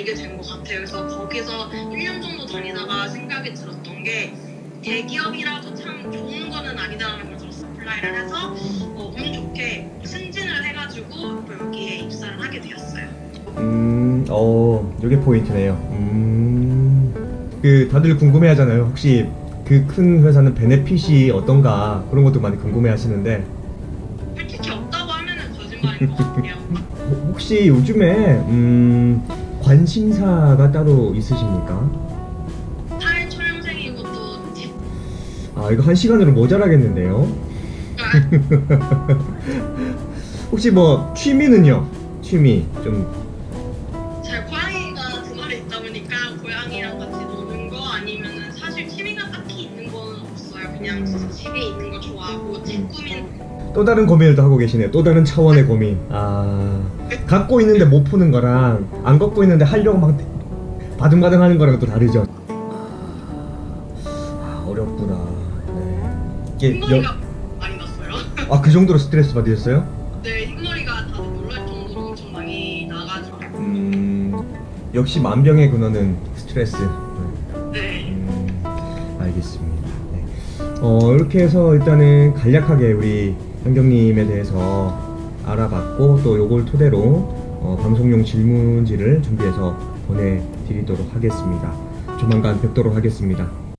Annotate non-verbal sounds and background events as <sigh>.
거기서 1년 정도 다니다가 생각이 들었던 게 대기업이라도 참 좋은 거는 아니다라는 걸 들었어. 어플라이를 해서 어, 운 좋게 승진을 해가지고 또 여기에 입사를 하게 되었어요. 음, 어, 이게 포인트네요. 음, 그 다들 궁금해하잖아요. 혹시 그 큰 회사는 베네핏이 어떤가 그런 것도 많이 궁금해하시는데 솔직히 없다고 하면은 거짓말인 것 같아요. <laughs> 혹시 요즘에 음, 관 심사가 따로 있으십니까? 사회 초년생이고 또 아, 이거 한 시간으로 모자라겠는데요. 뒷가 <laughs> 혹시 뭐 취미는요? 취미 좀제 고양이가 두 마리 있다 보니까 고양이랑 같이 노는 거 아니면은 사실 취미가 딱히 있는 거는 없어요. 그냥 진짜 집에 있는 거 좋아하고 집 꾸민 또 다른 고민을 또 하고 계시네요. 또 다른 차원의 고민. 아, 갖고 있는데 못 푸는 거랑 안 갖고 있는데 하려고 막 바둥바둥 하는 거랑 또 다르죠. 아, 어렵구나. 네. 이게 흰머리가 많이 났어요. 아, 그 정도로 스트레스 받으셨어요? 네, 흰머리가 다들 놀랄 정도로 엄청 많이 나가지고 음, 역시 만병의 근원은 스트레스. 네. 네. 음, 알겠습니다. 네. 어, 이렇게 해서 일단은 간략하게 우리 현경님에 대해서 알아봤고 또 요걸 토대로 어, 방송용 질문지를 준비해서 보내드리도록 하겠습니다. 조만간 뵙도록 하겠습니다.